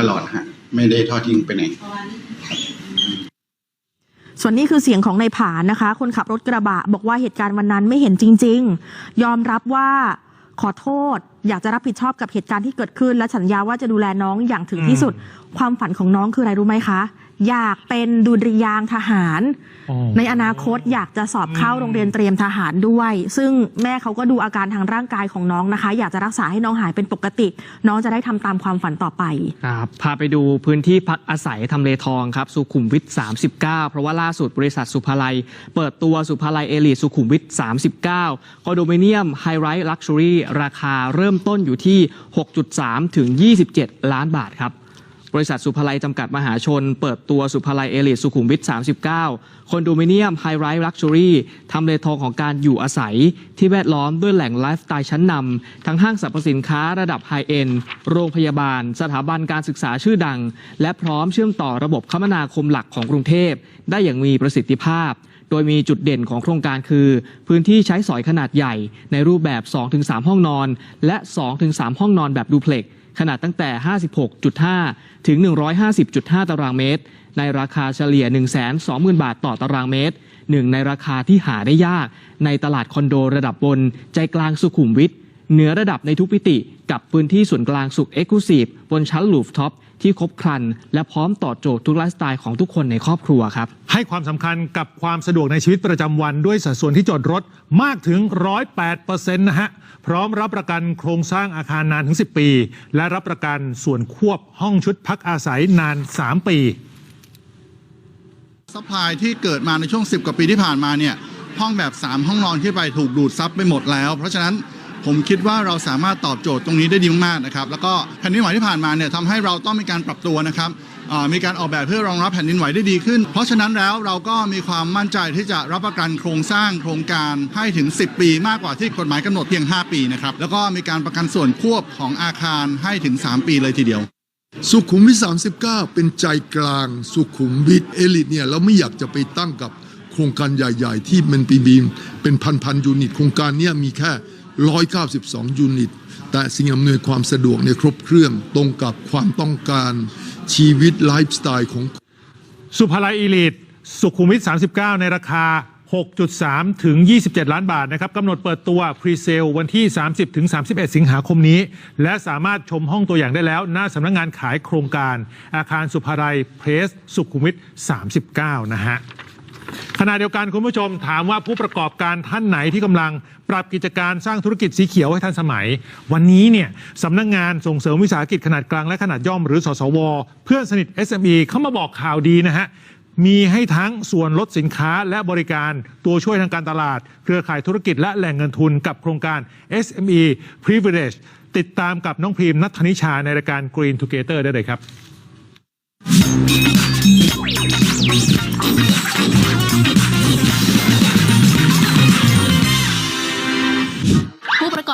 ตลอดฮะไม่ได้ทอดทิ้งไปไหนส่วนนี้คือเสียงของนายผานนะคะ คนขับรถกระบะ บอกว่าเหตุการณ์วันนั้นไม่เห็นจริง ๆ ยอมรับว่าขอโทษ อยากจะรับผิดชอบกับเหตุการณ์ที่เกิดขึ้น และสัญญาว่าจะดูแลน้องอย่างถึงที่สุด ความฝันของน้องคืออะไรรู้ไหมคะ อยากเป็นดุริยางค์ทหารอ๋อในอนาคตอยากจะสอบเข้าโรงเรียนเตรียมทหารด้วย ซึ่งแม่เขาก็ดูอาการทางร่างกายของน้องนะคะ อยากจะรักษาให้น้องหายเป็นปกติ น้องจะได้ทำตามความฝันต่อไปครับพาไปดูพื้นที่พักอาศัยทำเลทองครับ สุขุมวิท 39 เพราะว่าล่าสุดบริษัทสุภาลัย เปิดตัวสุภาลัยเอลิทสุขุมวิท 39 คอนโดมิเนียมไฮไรท์ลักชัวรี่ราคาเริ่มต้นอยู่ที่ 6.3 ถึง 27 ล้านบาทครับ บริษัทสุภาลัยจำกัดมหาชน เปิดตัวสุภาลัยเอลิทสุขุมวิท 39 คอนโดมิเนียมไฮไรท์ลักชัวรี่ทำเลทองของการอยู่อาศัย ที่แวดล้อมด้วยแหล่งไลฟ์สไตล์ชั้นนำทั้งห้างสรรพสินค้าระดับไฮเอ็นโรงพยาบาล สถาบันการศึกษาชื่อดัง และพร้อมเชื่อมต่อระบบคมนาคมหลักของกรุงเทพ ได้อย่างมีประสิทธิภาพโดยมีจุดเด่นของโครงการคือ พื้นที่ใช้สอยขนาดใหญ่ ในรูปแบบ 2-3 ห้องนอน และ 2-3 ห้องนอนแบบดูเพล็กซ์ ขนาดตั้งแต่ 56.5 ถึง 150.5 ตารางเมตร ในราคาเฉลี่ย 120,000 บาทต่อตารางเมตร หนึ่งในราคาที่หาได้ยาก ในตลาดคอนโดระดับบน ใจกลางสุขุมวิทเหนือระดับในทุกพิติ กับพื้นที่ส่วนกลางสุขเอ็กซ์คลูซีฟบนชั้นลูฟท็อป ที่ครบครัน และพร้อมตอบโจทย์ทุกไลฟ์สไตล์ของทุกคนในครอบครัวครับ ให้ความสำคัญกับความสะดวกในชีวิตประจำวัน ด้วยสัดส่วนที่จอดรถมากถึง 108%นะฮะ พร้อมรับประกันโครงสร้างอาคารนานถึง 10 ปี และรับประกันส่วนควบห้องชุดพักอาศัยนาน 3 ปีซัพพลายที่เกิดมาในช่วง 10 กว่าปีที่ผ่านมาเนี่ยห้องแบบ 3 ห้องนอนขึ้นไปถูกดูดซับไปหมดแล้ว เพราะฉะนั้น ผมคิดว่าเราสามารถตอบโจทย์ตรงนี้ได้ดีมากๆนะครับแล้วก็แผ่นดินไหวที่ผ่านมาเนี่ยทำให้เราต้องมีการปรับตัวนะครับมีการออกแบบเพื่อรองรับแผ่นดินไหวได้ดีขึ้น เพราะฉะนั้นแล้วเราก็มีความมั่นใจที่จะรับประกันโครงสร้างโครงการให้ถึง 10 ปีมากกว่าที่กฎหมายกำหนดเพียง 5 ปีนะครับแล้วก็มีการประกันส่วนควบของอาคารให้ถึง 3 ปีเลยทีเดียวสุขุมวิท39 เป็นใจกลาง สุขุมวิทเอลิทเนี่ยเราไม่อยากจะไปตั้งกับโครงการใหญ่ ๆ ที่มันปีบีมเป็นพันๆยูนิต โครงการเนี้มีแค่ 192 ยูนิต แต่สิ่งอำนวยความสะดวกเนี่ยครบเครื่องตรงกับความต้องการชีวิตไลฟ์สไตล์ของสุภาลัยอีลิทสุขุมวิท 39 ในราคา 6.3 ถึง 27 ล้านบาทนะครับกำหนดเปิดตัวพรีเซลวันที่ 30 ถึง 31 สิงหาคมนี้ และสามารถชมห้องตัวอย่างได้แล้ว หน้าสำนักงงานขายโครงการ อาคารสุภาลัยเพรส สุขุมวิท 39 นะฮะ ขณะเดียวกันคุณผู้ชมถามว่าผู้ประกอบการท่านไหนที่กำลังปรับกิจการสร้างธุรกิจสีเขียวให้ทันสมัย วันนี้เนี่ยสำนักงงานส่งเสริมวิสาหกิจขนาดกลางและขนาดย่อมหรือสสว เพื่อนสนิท SME เข้ามาบอกข่าวดีนะฮะมีให้ทั้งส่วนลดสินค้าและบริการตัวช่วยทางการตลาด เครือข่ายธุรกิจและแหล่งเงินทุนกับโครงการ SME Privilege ติดตามกับน้องพรีมนัทธนิชาในรายการ Green Together ได้เลยครับ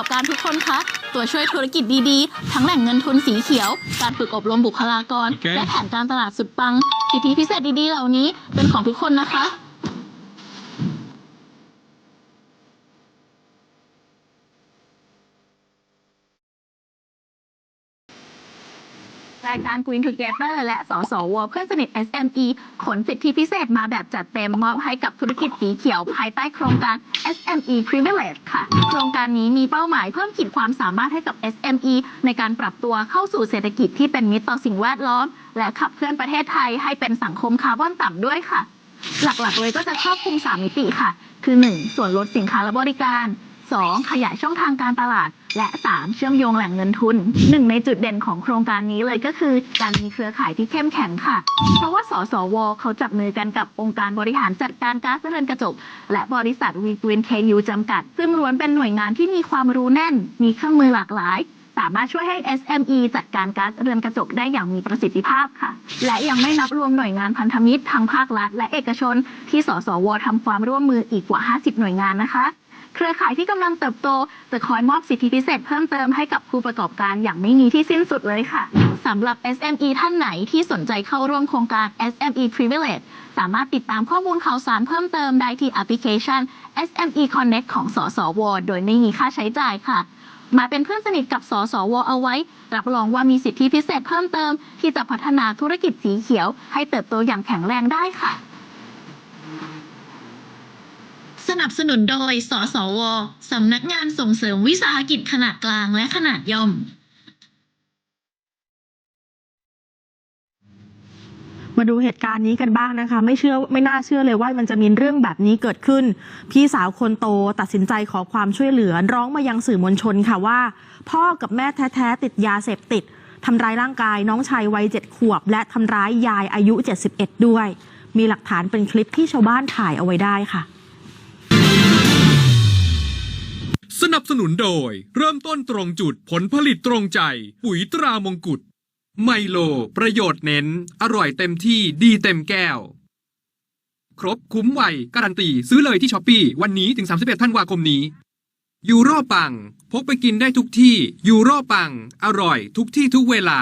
อบการทุกคนคะ ตัวช่วยธุรกิจดีๆ ทั้งแหล่งเงินทุนสีเขียว การฝึกอบรมบุคลากร และแผนการตลาดสุดปัง สิทธิพิเศษดีๆ เหล่านี้เป็นของทุกคนนะคะ รายการ Green Together และสสวเพื่อนสนิท SME ขนสิทธิพิเศษมาแบบจัดเต็มมอบให้กับธุรกิจสีเขียวภายใต้โครงการ SME Privilege ค่ะ โครงการนี้มีเป้าหมายเพิ่มขีดความสามารถให้กับ SME ในการปรับตัวเข้าสู่เศรษฐกิจที่เป็นมิตรต่อสิ่งแวดล้อม และขับเคลื่อนประเทศไทยให้เป็นสังคมคาร์บอนต่ำด้วยค่ะ หลักๆเลยก็จะครอบคลุม 3 มิติค่ะ คือ 1. ส่วนลดสินค้าและบริการ 2. ขยายช่องทางการตลาด และ 3. เชื่อมโยงแหล่งเงินทุน หนึ่งในจุดเด่นของโครงการนี้เลยก็คือ การมีเครือข่ายที่เข้มแข็งค่ะ เพราะว่าสสว เขาจับมือกันกับองค์การบริหารจัดการก๊าซเรือนกระจก และบริษัทวีกวินเคยูจำกัด ซึ่งล้วนเป็นหน่วยงานที่มีความรู้แน่น มีเครื่องมือหลากหลายสามารถช่วยให้ SME จัดการก๊าซเรือนกระจกได้อย่างมีประสิทธิภาพค่ะ และยังไม่นับรวมหน่วยงานพันธมิตรทางภาครัฐ และเอกชน ที่สสวทำความร่วมมืออีกกว่า 50 หน่วยงานนะคะ เครือข่ายที่กำลังเติบโต จะคอยมอบสิทธิพิเศษเพิ่มเติมให้กับผู้ประกอบการอย่างไม่มีที่สิ้นสุดเลยค่ะสำหรับ SME ท่านไหนที่สนใจเข้าร่วมโครงการ SME Privilege สามารถติดตามข้อมูลข่าวสารเพิ่มเติมได้ที่แอปพลิเคชัน SME Connect ของสสว โดยไม่มีค่าใช้จ่ายค่ะ มาเป็นเพื่อนสนิทกับสสว เอาไว้ รับรองว่ามีสิทธิพิเศษเพิ่มเติม ที่จะพัฒนาธุรกิจสีเขียว ให้เติบโตอย่างแข็งแรงได้ค่ะ สนับสนุนโดย สสว สำนักงานส่งเสริมวิสาหกิจขนาดกลางและขนาดย่อม มาดูเหตุการณ์นี้กันบ้างนะคะ ไม่เชื่อไม่น่าเชื่อเลยว่ามันจะมีเรื่องแบบนี้เกิดขึ้น พี่สาวคนโตตัดสินใจขอความช่วยเหลือ ร้องมายังสื่อมวลชนค่ะว่า พ่อกับแม่แท้ๆติดยาเสพติดทำร้ายร่างกายน้องชายวัยเจ็ดขวบ และทำร้ายยายอายุ 71 ด้วย มีหลักฐานเป็นคลิปที่ชาวบ้านถ่ายเอาไว้ได้ค่ะ สนับสนุนโดย เริ่มต้นตรงจุดผลผลิตตรงใจ ปุ๋ยตรามงกุฎไมโล ประโยชน์เน้น อร่อยเต็มที่ดีเต็มแก้ว ครบคุ้มไวการันตี ซื้อเลยที่ช้อปปีวันนี้ถึง 31 ธันวาคมนี้ ยูโรปัง พกไปกินได้ทุกที่ ยูโรปัง อร่อยทุกที่ทุกเวลา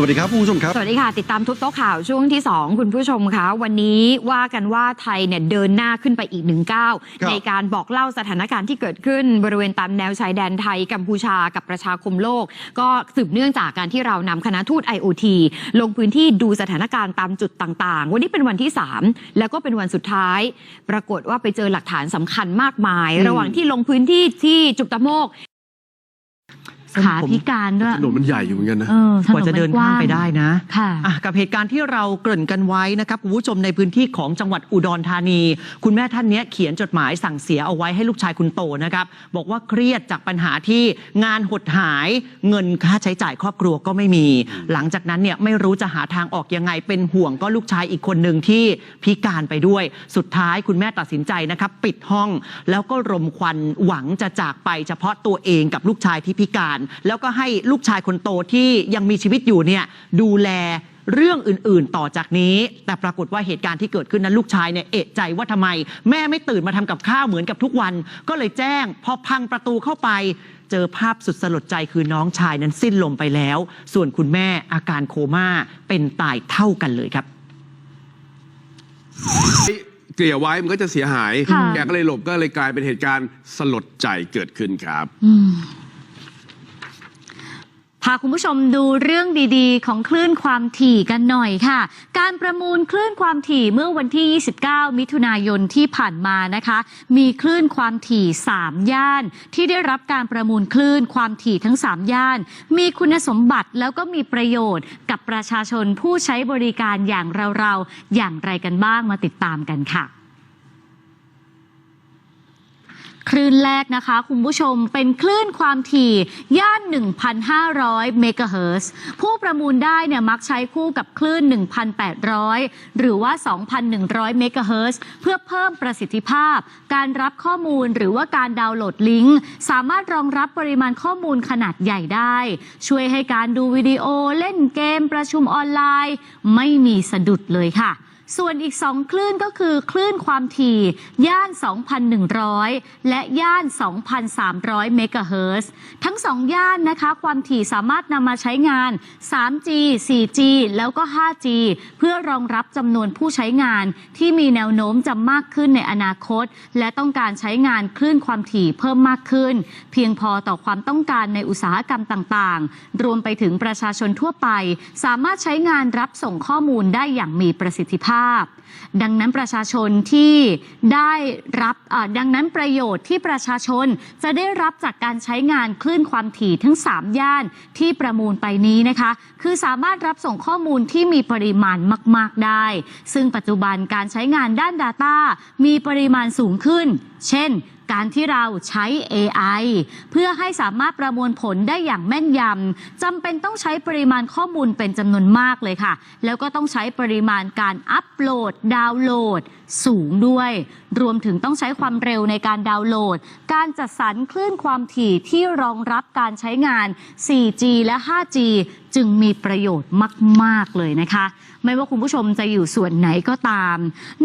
วัสดีครับคุณผู้ชมครับ สวัสดีค่ะ ติดตามทุกโต๊ะข่าวช่วงที่ 2 คุณผู้ชมคะวันนี้ว่ากันว่าไทยเนี่ยเดินหน้าขึ้นไปอีกหนึ่งก้าวครับในการบอกเล่าสถานการณ์ที่เกิดขึ้น บริเวณตามแนวชายแดนไทยกัมพูชากับประชาคมโลก ก็สืบเนื่องจากการที่เรานำคณะทูต IOT ลงพื้นที่ดูสถานการณ์ตามจุดต่างๆ วันนี้เป็นวันที่ 3 แล้วก็เป็นวันสุดท้าย ปรากฏว่าไปเจอหลักฐานสำคัญมากมายอืมระหว่างที่ลงพื้นที่ที่จุกตะโมก ขาพิการด้วยถนนมันใหญ่อยู่เหมือนกันนะเออถกว่าจะเดินข้ามไปได้นะค่ะอะกับเหตุการณ์ที่เราเกริ่นกันไว้นะครับคุณผู้ชมในพื้นที่ของจังหวัดอุดรธานี คุณแม่ท่านเนี้ยเขียนจดหมายสั่งเสียเอาไว้ให้ลูกชายคุณโตนะครับ บอกว่าเครียดจากปัญหาที่งานหดหายเงินค่าใช้จ่ายครอบครัวก็ไม่มี หลังจากนั้นเนี่ยไม่รู้จะหาทางออกยังไงเป็นห่วงก็ลูกชายอีกคนหนึ่งที่พิการไปด้วย สุดท้ายคุณแม่ตัดสินใจนะครับปิดห้อง แล้วก็รมควันหวังจะจากไปเฉพาะตัวเองกับลูกชายที่พิการแล้วก็ให้ลูกชายคนโตที่ยังมีชีวิตอยู่เนี่ยดูแลเรื่องอื่นๆ ต่อจากนี้ แต่ปรากฏว่าเหตุการณ์ที่เกิดขึ้นนั้นลูกชายเนี่ยเอะใจว่าทำไม แม่ไม่ตื่นมาทำกับข้าวเหมือนกับทุกวัน ก็เลยแจ้ง พอพังประตูเข้าไป เจอภาพสุดสลดใจคือน้องชายนั้นสิ้นลมไปแล้ว ส่วนคุณแม่อาการโคม่าเป็นตายเท่ากันเลยครับเกลี่ยไว้มันก็จะเสียหายค่ะแกก็เลยหลบก็เลยกลายเป็นเหตุการณ์สลดใจเกิดขึ้นครับอืม พาคุณผู้ชมดูเรื่องดีๆ ของคลื่นความถี่กันหน่อยค่ะ การประมูลคลื่นความถี่เมื่อวันที่ 29 มิถุนายนที่ผ่านมานะคะ มีคลื่นความถี่ 3 ย่าน ที่ได้รับการประมูลคลื่นความถี่ทั้ง 3 ย่าน มีคุณสมบัติแล้วก็มีประโยชน์กับประชาชนผู้ใช้บริการอย่างเราๆ อย่างไรกันบ้างมาติดตามกันค่ะ คลื่นแรกนะคะ คุณผู้ชมเป็นคลื่นความถี่ ย่าน 1,500 เมกะเฮิรตซ์ผู้ประมูลได้เนี่ยมักใช้คู่กับคลื่น 1,800 หรือว่า 2,100 เมกะเฮิรตซ์เพื่อเพิ่มประสิทธิภาพ การรับข้อมูลหรือว่าการดาวน์โหลดลิงก์ สามารถรองรับปริมาณข้อมูลขนาดใหญ่ได้ ช่วยให้การดูวิดีโอเล่นเกมประชุมออนไลน์ ไม่มีสะดุดเลยค่ะ ส่วนอีก 2 คลื่นก็คือคลื่นความถี่ ย่าน 2,100 และย่าน 2,300 เมกะเฮิร์ทั้ง 2 ย่านนะคะความถี่สามารถนำมาใช้งาน 3G 4G แล้วก็ 5G เพื่อรองรับจำนวนผู้ใช้งานที่มีแนวโน้มจะมากขึ้นในอนาคต และต้องการใช้งานคลื่นความถี่เพิ่มมากขึ้น เพียงพอต่อความต้องการในอุตสาหกรรมต่างๆ รวมไปถึงประชาชนทั่วไป สามารถใช้งานรับส่งข้อมูลได้อย่างมีประสิทธิภาพดังนั้นประชาชนที่ได้รับดังนั้นประโยชน์ที่ประชาชนจะได้รับจากการใช้งานคลื่นความถี่ทั้ง 3 ย่านที่ประมูลไปนี้นะคะ คือสามารถรับส่งข้อมูลที่มีปริมาณมาก ๆ ได้ ซึ่งปัจจุบันการใช้งานด้าน Data มีปริมาณสูงขึ้น เช่น การที่เราใช้ AI เพื่อให้สามารถประมวลผลได้อย่างแม่นยำจำเป็นต้องใช้ปริมาณข้อมูลเป็นจำนวนมากเลยค่ะ แล้วก็ต้องใช้ปริมาณการอัปโหลด ดาวน์โหลด สูงด้วย รวมถึงต้องใช้ความเร็วในการดาวน์โหลด การจัดสรรคลื่นความถี่ที่รองรับการใช้งาน 4G และ 5G จึงมีประโยชน์มาก ๆ เลยนะคะ ไม่ว่าคุณผู้ชมจะอยู่ส่วนไหนก็ตาม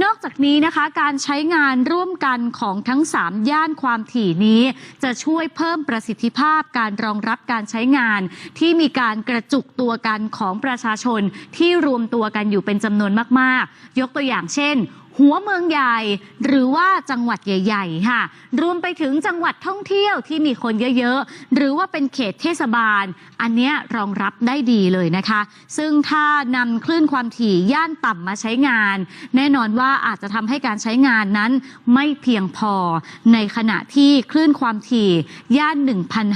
นอกจากนี้นะคะการใช้งานร่วมกันของทั้ง 3 ย่านความถี่นี้ จะช่วยเพิ่มประสิทธิภาพการรองรับการใช้งาน ที่มีการกระจุกตัวกันของประชาชนที่รวมตัวกันอยู่เป็นจำนวนมาก ๆ ยกตัวอย่างเช่น หัวเมืองใหญ่ หรือว่าจังหวัดใหญ่ ๆ ค่ะ รวมไปถึงจังหวัดท่องเที่ยวที่มีคนเยอะๆ หรือว่าเป็นเขตเทศบาล อันเนี้ยรองรับได้ดีเลยนะคะ ซึ่งถ้านำคลื่นความถี่ย่านต่ำมาใช้งาน แน่นอนว่าอาจจะทำให้การใช้งานนั้นไม่เพียงพอ ในขณะที่คลื่นความถี่ย่าน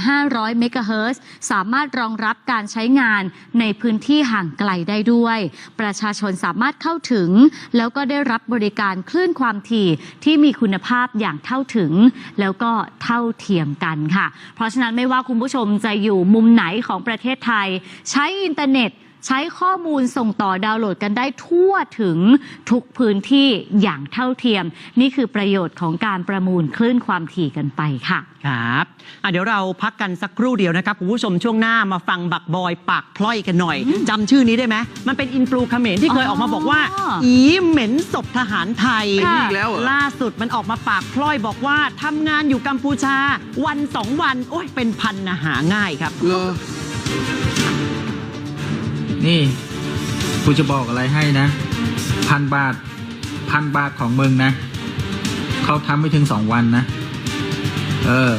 1,500 เมกะเฮิรตซ์สามารถรองรับการใช้งานในพื้นที่ห่างไกลได้ด้วย ประชาชนสามารถเข้าถึงแล้วก็ได้รับบริการคลื่นความถี่ที่มีคุณภาพอย่างเท่าถึง แล้วก็เท่าเทียมกันค่ะ เพราะฉะนั้นไม่ว่าคุณผู้ชมจะอยู่มุมไหนของประเทศไทย ใช้อินเทอร์เน็ต ใช้ข้อมูลส่งต่อดาวน์โหลดกันได้ทั่วถึงทุกพื้นที่อย่างเท่าเทียม นี่คือประโยชน์ของการประมูลคลื่นความถี่กันไปค่ะ ครับอะเดี๋ยวเราพักกันสักครู่เดียวนะครับคุณผู้ชมช่วงหน้ามาฟังบักบอยปากพล่อยกันหน่อยจำชื่อนี้ได้ไหมมันเป็นอินฟลูเขมรที่เคยอ๋อออกมาบอกว่า อีเหม็นศพทหารไทยค่ะอีกแล้วเหรอ ล่าสุดมันออกมาปากพล่อยบอกว่าทำงานอยู่กัมพูชาวันสองวัน โอ้ยเป็นพันนะหาง่ายครับ เหรอ นี่กูจะบอกอะไรให้นะ พันบาท พันบาทของมึงนะ เขาทำไม่ถึงสองวันนะ เออ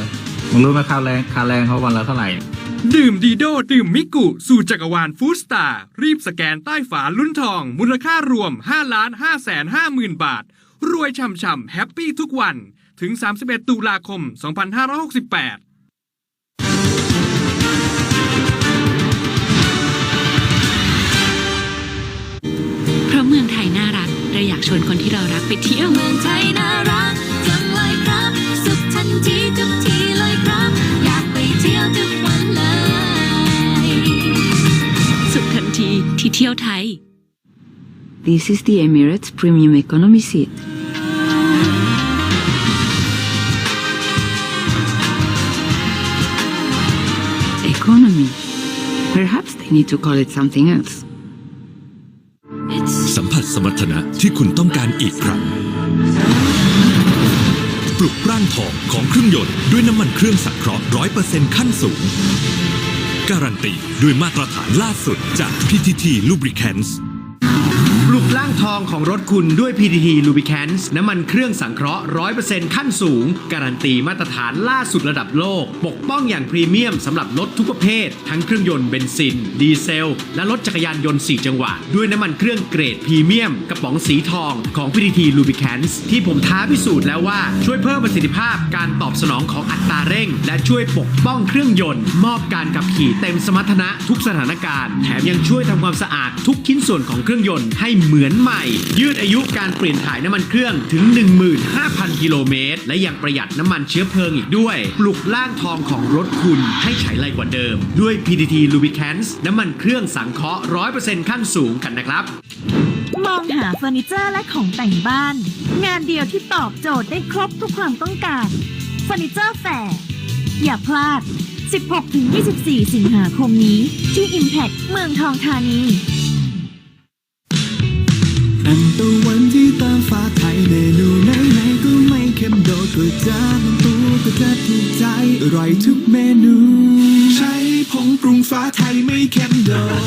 มึงรู้ไหมค่าแรงค่าแรงเขาวันละเท่าไหร่ ดื่มดีโดดื่มมิกุ สู่จักรวาลฟู้ดสตาร์ รีบสแกนใต้ฝาลุ้นทอง มูลค่ารวม 5 ล้าน5แสน5หมื่นบาท รวยช่ำๆแฮปปี้ทุกวัน ถึง 31 ตุลาคม 2568 เพราะเมืองไทยน่ารักเราอยากชวนคนที่เรารักไปเที่ยวเมืองไทยน่ารักจังเลยครับ สุขทันทีทุกทีเลยครับ อยากไปเที่ยวทุกวันเลย สุขทันทีที่เที่ยวไทย This is the Emirates Premium Economy Seat. Economy. Perhaps they need to call it something else. สมรรถนะที่คุณต้องการอีกครั้ง ปลุกร่างทองของเครื่องยนต์ด้วยน้ำมันเครื่องสังเคราะห์เซ็นต์ขั้นสูง การันตีด้วยมาตรฐานล่าสุดจาก PTT Lubricants ล่างทองของรถคุณด้วย PTT Lubricants น้ำมันเครื่องสังเคราะห์ 100%ขั้นสูง การันตีมาตรฐานล่าสุดระดับโลก ปกป้องอย่างพรีเมียมสำหรับรถทุกประเภท ทั้งเครื่องยนต์เบนซิน ดีเซล และรถจักรยานยนต์ 4 จังหวะ ด้วยน้ำมันเครื่องเกรดพรีเมียม กระป๋องสีทองของ PTT Lubricants ที่ผมท้าพิสูจน์แล้วว่าช่วยเพิ่มประสิทธิภาพการตอบสนองของอัตราเร่ง และช่วยปกป้องเครื่องยนต์ มอบการขับขี่เต็มสมรรถนะทุกสถานการณ์ แถมยังช่วยทำความสะอาดทุกชิ้นส่วนของเครื่องยนต์ให้เหมือนือนใหม่ ยืดอายุการเปลี่ยนถ่ายน้ำมันเครื่องถึง 15,000 กิโลเมตร และยังประหยัดน้ำมันเชื้อเพลิงอีกด้วย ปลุกล่างทองของรถคุณให้ใช้ไรกว่าเดิม ด้วย PTT Lubricants น้ำมันเครื่องสังเคราะห์100%ขั้นสูงกันนะครับมองหาเฟอร์นิเจอร์และของแต่งบ้าน งานเดียวที่ตอบโจทย์ได้ครบทุกความต้องการเฟอร์นิเจอร์แฟร์อย่าพลาด 16-24 สิงหาคมนี้ ที่ Impact เมืองทองธานี ตะวันที่ตามฟ้าไทยเมนูไหนไหนๆก็ไม่เค็มโดดก๋วยจั๊บน้ำตัวก็จะถูกใจอร่อยทุกเมนู ใช้ผงปรุงฟ้าไทยไม่เค็มโดด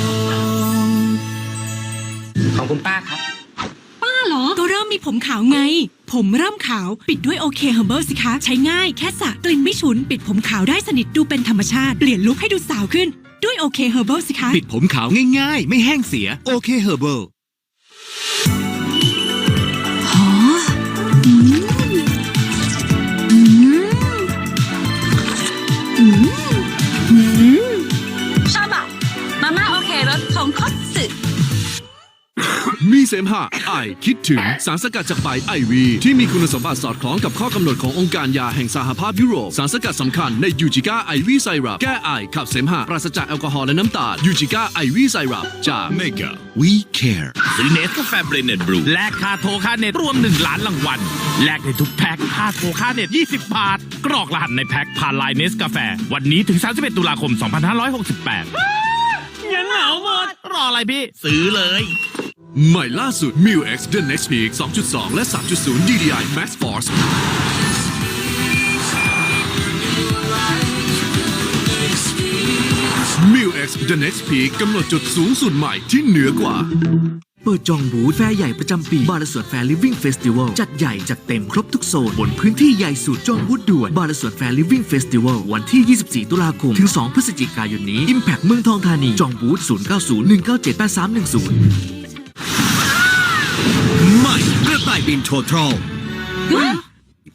ของคุณป้าครับ ป้าเหรอ ก็เริ่มมีผมขาวไง ผมเริ่มขาวปิดด้วยโอเคเฮอร์เบิลสิคะ ใช้ง่ายแค่สระกลิ่นไม่ฉุน ปิดผมขาวได้สนิทดูเป็นธรรมชาติ เปลี่ยนลุคให้ดูสาวขึ้น ด้วยโอเคเฮอร์เบิลสิคะ ปิดผมขาวง่ายๆ ไม่แห้งเสียโอเคเฮอร์เบิ เสมหะไอคิดถึงสารสกัดจากใบไอวีที่มีคุณสมบัติสอดคล้องกับข้อกำหนดขององค์การยาแห่งสหภาพยุโรป สารสกัดสำคัญในยูจิก้าไอวีไซรัปแก้ไอขับเสมหะปราศจากแอลกอฮอล์และน้ำตาลยูจิก้าไอวีไซรัปจาก Mega We Care ซื้อเนสกาแฟเบรนเน็ตบรูแลกค่าโทรค่าเน็ตรวม 1 ล้านรางวัลแลกในทุกแพ็คค่าโทรค่าเน็ต 20 บาท กรอกรหัสในแพ็คผ่านไลน์เนสกาแฟ วันนี้ถึง 31 ตุลาคม 2568เงินเหมาหมดรออะไรพี่ ซื้อเลย ใหม่ล่าสุด m i l X The Next Peak 2.2 และ 3.0 DDI Max Force m i l X The Next Peak กำหนดจุดสูงสุดใหม่ที่เหนือกว่า เปิดจองบูธแฟร์ใหญ่ประจำปีบาร์สวนแฟร์ลิฟวิ่งเฟสติวัลจัดใหญ่จัดเต็มครบทุกโซน บนพื้นที่ใหญ่สุดจองบูธด่วนบาร์สวนแฟร์ลิฟวิ่งเฟสติวัลวันที่ 24 ตุลาคม ถึง 2 พฤศจิกายนนี้ Impact เมืองทองธานี จองบูธ0901978310 ใหม่กระต่ายบินโททรอล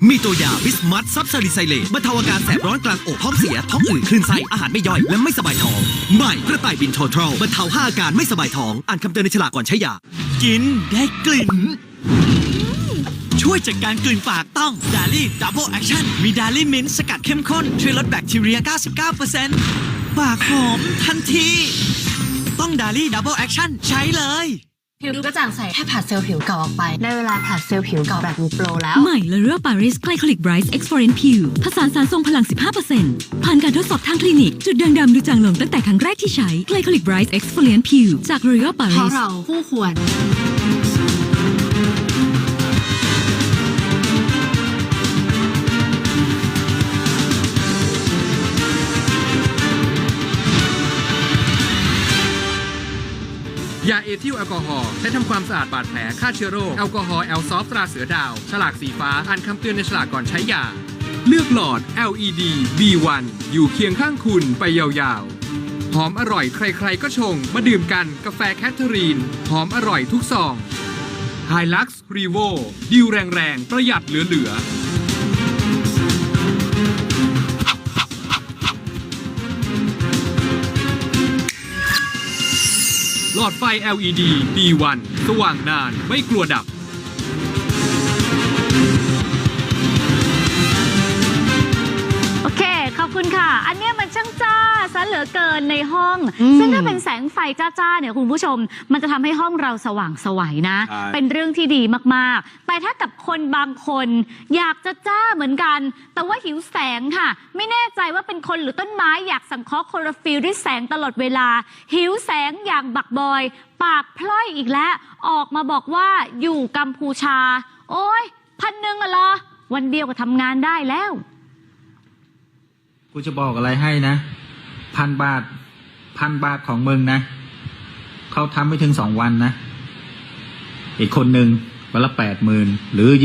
มีตัวยาบิสมัตซับซาลิไซเลตบรรเทาอาการแสบร้อนกลางอกท้องเสีย ท้องอืดคลื่นไส้อาหารไม่ย่อย และไม่สบายท้อง ใหม่กระต่ายบินโททรอลบรรเทาห้าอาการไม่สบายท้อง อ่านคำเตือนในฉลากก่อนใช้ยา กินได้กลิ่น ช่วยจัดการกลิ่นปากต้องดาลี่ดับเบิลแอคชั่นมีดาลี่มินสกัดเข้มข้น ช่วยลดแบคทีเรีย 99%ปากหอมทันที ต้องดาลี่ดับเบิลแอคชั่นใช้เลย ผิวดูกระจ่างใสแค่ผัดเซลล์ผิวเก่าออกไป ได้เวลาผัดเซลล์ผิวเก่าแบบมีโปรแล้ว ใหม่เลเรอปาริสไกลโคลิกไบรท์เอ็กซ์ฟอร์เรนผิวผสานสารทรงพลัง 15%ผ่านการทดสอบทางคลินิก จุดด่างดำดูจางลงตั้งแต่ครั้งแรกที่ใช้ไกลโคลิกไบรท์เอ็กซ์ฟอร์เรนผิวจาก L'Oreal เพ Paris ราะเราคู่ควร ยาเอทิลแอลกอฮอล์ใช้ทำความสะอาดบาดแผลฆ่าเชื้อโรคแอลกอฮอล์แอลซอฟตราเสือดาว ฉลากสีฟ้าอ่านคำเตือนในฉลากก่อนใช้ยา เลือกหลอด LED B1 อยู่เคียงข้างคุณไปยาวๆ หอมอร่อยใครๆก็ชง มาดื่มกันกาแฟแคทเธอรีน หอมอร่อยทุกซองไฮลักซ์รีโวดิวแรงๆ ประหยัดเหลือๆ ลอดไฟ LED B1 สว่างนานไม่กลัวดับ ขอบคุณค่ะ อันเนี้ยมันช่างจ้าซะเหลือเกินในห้อง อืมซึ่งถ้าเป็นแสงไฟจ้าๆเนี่ยคุณผู้ชม มันจะทำให้ห้องเราสว่างไสวัยนะ ใช่ เป็นเรื่องที่ดีมากๆ แต่ถ้ากับคนบางคน อยากจะจ้าเหมือนกัน แต่ว่าหิวแสงค่ะ ไม่แน่ใจว่าเป็นคนหรือต้นไม้อยากสังเคราะห์โคลอฟิลด้วยแสงตลอดเวลา หิวแสงอย่างบักบอย ปากพล่อยอีกแล้ว ออกมาบอกว่าอยู่กัมพูชา โอ้ยพันหนึ่งอะเหรอวันเดียวก็ทำงานได้แล้ว กูจะบอกอะไรให้นะ พันบาท พันบาทของมึงนะ เขาทำไม่ถึงสองวันนะ อีกคนหนึ่งวันละแปดหมื่นหรือ